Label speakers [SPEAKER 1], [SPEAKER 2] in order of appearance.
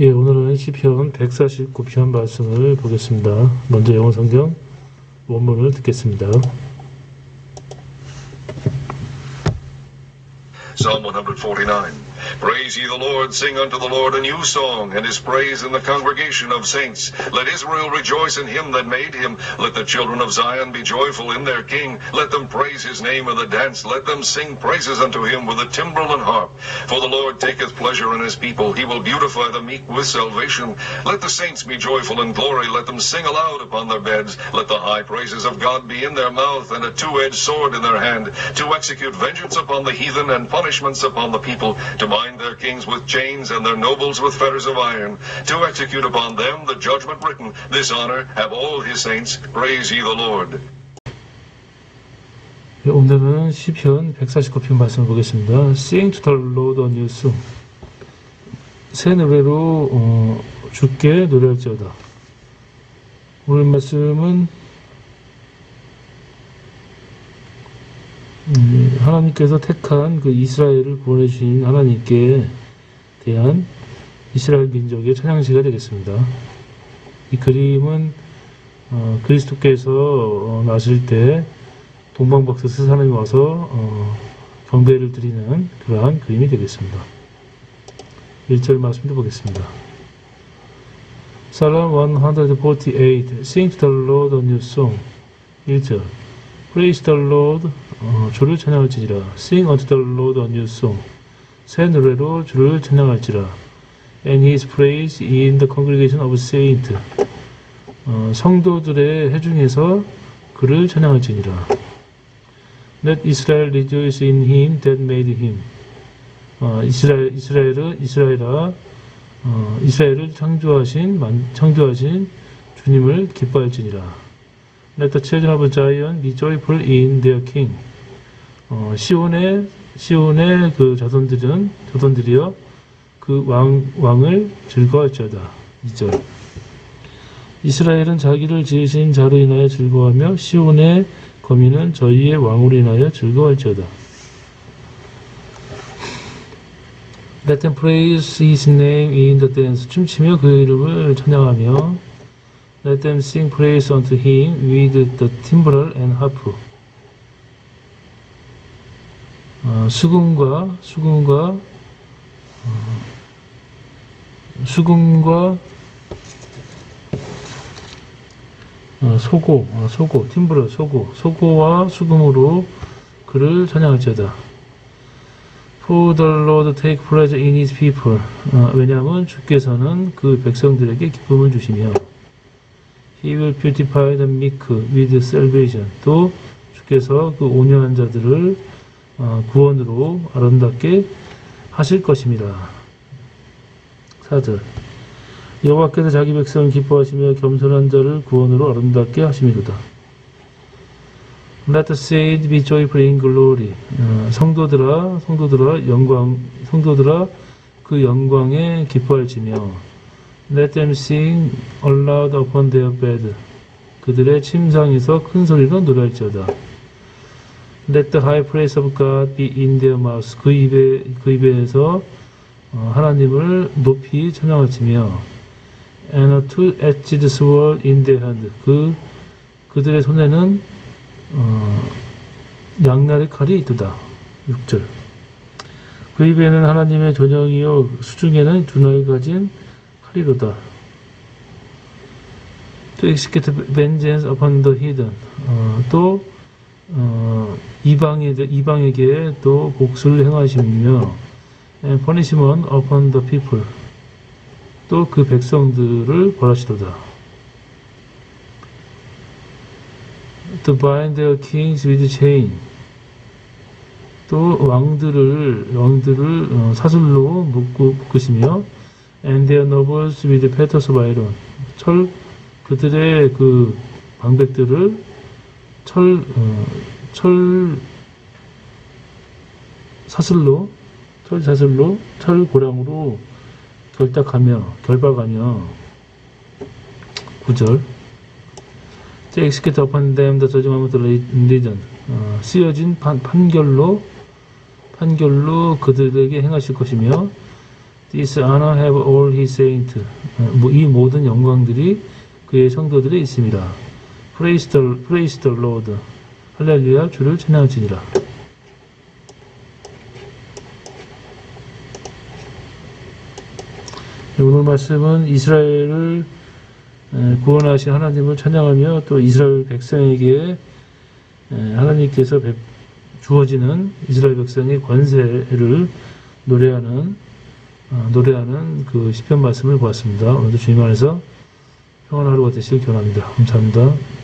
[SPEAKER 1] 예, 오늘은 시편 149편 말씀을 보겠습니다. 먼저 영어 성경 원문을 듣겠습니다.
[SPEAKER 2] Psalm 149. Praise ye the Lord, sing unto the Lord a new song, and his praise in the congregation of saints. Let Israel rejoice in him that made him. Let the children of Zion be joyful in their king. Let them praise his name in the dance. Let them sing praises unto him with the timbrel and harp. For the Lord taketh pleasure in his people. He will beautify the meek with salvation. Let the saints be joyful in glory. Let them sing aloud upon their beds. Let the high praises of God be in their mouth, and a two-edged sword in their hand, to execute vengeance upon the heathen and punishments upon the people, to bind their kings with chains and their nobles with fetters of iron, to execute upon them the judgment written. This honor have all his saints. Praise ye the Lord.
[SPEAKER 1] 예, 오늘은 시편 149편 말씀을 보겠습니다. Sing to the Lord a new song. 새 노래로 어, 주께 노래할지어다. 오늘 말씀은 음, 하나님께서 택한 그 이스라엘을 주신 하나님께 대한 이스라엘 민족의 찬양시가 되겠습니다. 이 그림은 어, 그리스도께서 어, 나실 때 동방박사 세 사람이 와서 어, 경배를 드리는 그러한 그림이 되겠습니다. 1절 말씀도 보겠습니다. Psalm 148 Sing to the Lord a new song 1절 Praise the Lord 어, 주를 찬양할지니라 Sing unto the Lord a new song 새 노래로 주를 찬양할지라 And his praise in the congregation of saints 어, 성도들의 회중에서 그를 찬양할지니라 Let Israel rejoice in him that made him. 어, 이스라엘 이스라엘은 이스라엘아 어, 이스라엘을 창조하신 만, 창조하신 주님을 기뻐할지니라. Let the children of Zion be joyful in their king. 어, 시온의 시온의 그 자손들은 자손들이여 그 왕 왕을 즐거워할지어다. 2절. 이스라엘은 자기를 지으신 자로 인하여 즐거워하며 시온의 거민은 저희의 왕으로 인하여 즐거워할지어다. Let them praise his name in the dance. 춤추며 그 이름을 찬양하며 Let them sing praise unto him with the timbrel and harp. 어, 수금과 수금과 어, 수금과 어, 소고, 어, 소고, 팀브르, 소고, 소고와 수금으로 그를 찬양할지어다. For the Lord take pleasure in his people. 어, 왜냐하면 주께서는 그 백성들에게 기쁨을 주시며 He will beautify the meek with salvation. 또 주께서 그 온유한 자들을 어, 구원으로 아름답게 하실 것입니다. 4절 여호와께서 자기 백성을 기뻐하시며 겸손한 자를 구원으로 아름답게 하심이로다. Let the saints be joyful in glory. 어, 성도들아, 성도들아, 영광, 성도들아, 그 영광에 기뻐할지며 Let them sing aloud upon their bed. 그들의 침상에서 큰 소리로 노래할지어다. Let the high praise of God be in their mouths. 그 입에, 그 입에서 어, 하나님을 높이 찬양할지며 and a two-edged sword in their hand. 그 그들의 손에는 어, 양날의 칼이 있도다. 6절. 그 입에는 하나님의 전형이요 수중에는 두 날이 가진 칼이로다. To execute vengeance upon the heathen. 어, 또 어, 이방에 이방에게 또 복수를 행하시며 and punishment upon the people. 또 그 백성들을 벌하시도다. To bind their kings with chain. 또 왕들을 왕들을 어, 사슬로 묶으시며 nobles with fetters of iron. 철 그들의 그 방백들을 철, 어, 철 사슬로 철 사슬로 철 고량으로 결탁하며 결박하며 9절 To execute upon them the judgment of religion 어, 쓰여진 판, 판결로 판결로 그들에게 행하실 것이며 This honor have all his saints. 어, 뭐이 모든 영광들이 그의 성도들에 있습니다. Praise the, praise the Lord. 할렐루야 주를 찬양하시니라. 네, 오늘 말씀은 이스라엘을 에, 구원하신 하나님을 찬양하며 또 이스라엘 백성에게 에, 하나님께서 베- 주어지는 이스라엘 백성의 권세를 노래하는 어, 노래하는 그 시편 말씀을 보았습니다. 오늘도 주님 안에서 평안한 하루가 되시길 기원합니다. 감사합니다.